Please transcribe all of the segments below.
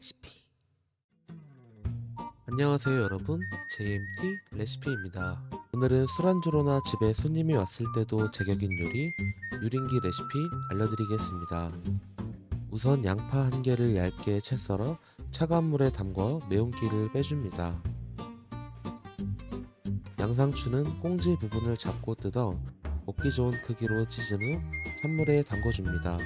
레시피. 안녕하세요 여러분. JMT 레시피입니다. 오늘은 술안주로나 집에 손님이 왔을 때도 제격인 요리 유린기 레시피 알려드리겠습니다. 우선 양파 한 개를 얇게 채 썰어 차가운 물에 담궈 매운기를 빼줍니다. 양상추는 꽁지 부분을 잡고 뜯어 먹기 좋은 크기로 찢은 후 찬물에 담궈줍니다.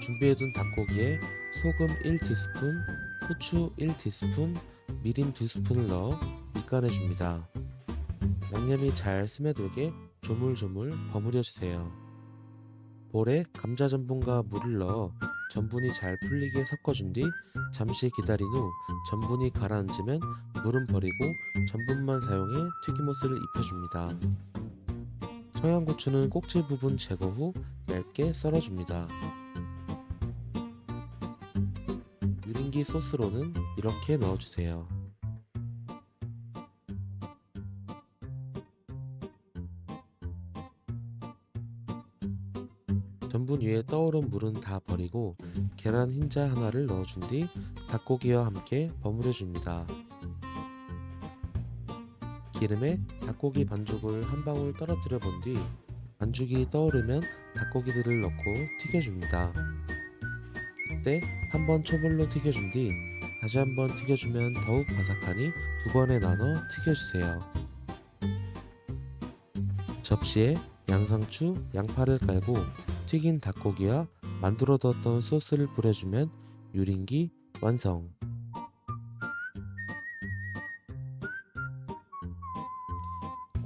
준비해둔 닭고기에 소금 1티스푼, 후추 1티스푼, 미림 2스푼을 넣어 밑간해줍니다. 양념이 잘 스며들게 조물조물 버무려주세요. 볼에 감자 전분과 물을 넣어 전분이 잘 풀리게 섞어준 뒤 잠시 기다린 후 전분이 가라앉으면 물은 버리고 전분만 사용해 튀김옷을 입혀줍니다. 청양고추는 꼭지 부분 제거 후 얇게 썰어줍니다. 유린기 소스로는 이렇게 넣어주세요. 전분 위에 떠오른 물은 다 버리고 계란 흰자 하나를 넣어준 뒤 닭고기와 함께 버무려줍니다. 기름에 닭고기 반죽을 한 방울 떨어뜨려 본 뒤 반죽이 떠오르면 닭고기들을 넣고 튀겨줍니다. 이때 한 번 초불로 튀겨준 뒤 다시 한 번 튀겨주면 더욱 바삭하니 두 번에 나눠 튀겨주세요. 접시에 양상추, 양파를 깔고 튀긴 닭고기와 만들어 뒀던 소스를 뿌려주면 유린기 완성.